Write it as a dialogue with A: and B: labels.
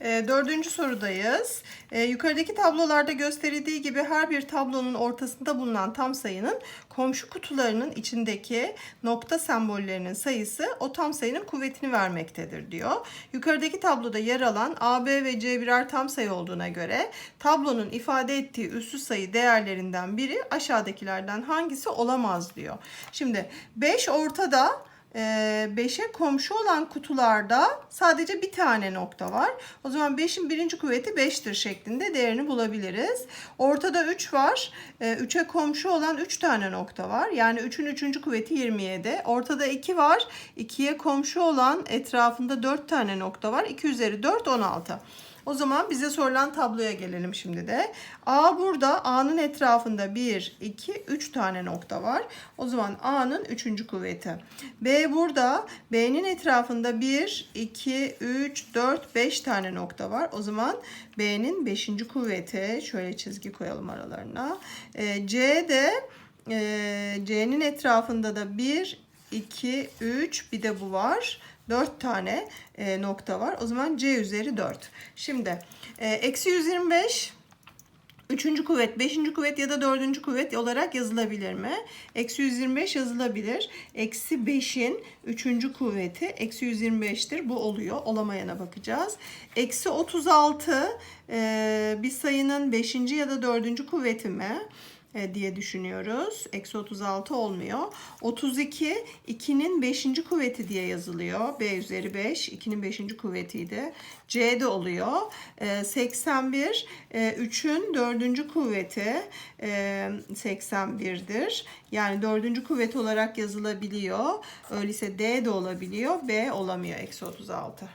A: E, dördüncü sorudayız. E, yukarıdaki tablolarda gösterildiği gibi her bir tablonun ortasında bulunan tam sayının komşu kutularının içindeki nokta sembollerinin sayısı o tam sayının kuvvetini vermektedir diyor. Yukarıdaki tabloda yer alan A, B ve C birer tam sayı olduğuna göre tablonun ifade ettiği üssü sayı değerlerinden biri aşağıdakilerden hangisi olamaz diyor. Şimdi 5 ortada 5'e komşu olan kutularda sadece bir tane nokta var. O zaman 5'in birinci kuvveti 5'tir şeklinde değerini bulabiliriz. Ortada 3 var. 3'e komşu olan 3 tane nokta var. Yani 3'ün 3. kuvveti 27. Ortada 2 var. 2'ye komşu olan etrafında 4 tane nokta var. 2 üzeri 4 16. O zaman bize sorulan tabloya gelelim şimdi de. A burada A'nın etrafında 1, 2, 3 tane nokta var. O zaman A'nın 3. kuvveti. B burada B'nin etrafında 1, 2, 3, 4, 5 tane nokta var. O zaman B'nin 5. kuvveti. Şöyle çizgi koyalım aralarına. E, C de e, C'nin etrafında da 1, 2, 3 bir de bu var. 4 tane e, nokta var. O zaman C üzeri 4. Şimdi e, eksi 125 Üçüncü kuvvet, beşinci kuvvet ya da dördüncü kuvvet olarak yazılabilir mi? Eksi 125 yazılabilir. Eksi 5'in üçüncü kuvveti eksi 125'tir. Bu oluyor. Olamayana bakacağız. Eksi 36 e, bir sayının beşinci ya da dördüncü kuvveti mi? E, diye düşünüyoruz. Eksi 36 olmuyor. 32 2'nin 5. kuvveti diye yazılıyor. B üzeri 5 2'nin 5. kuvvetiydi. C de oluyor. E, 81 e, 3'ün 4. kuvveti e, 81'dir. Yani 4. kuvvet olarak yazılabiliyor. Öyleyse D de olabiliyor. B olamıyor. Eksi 36.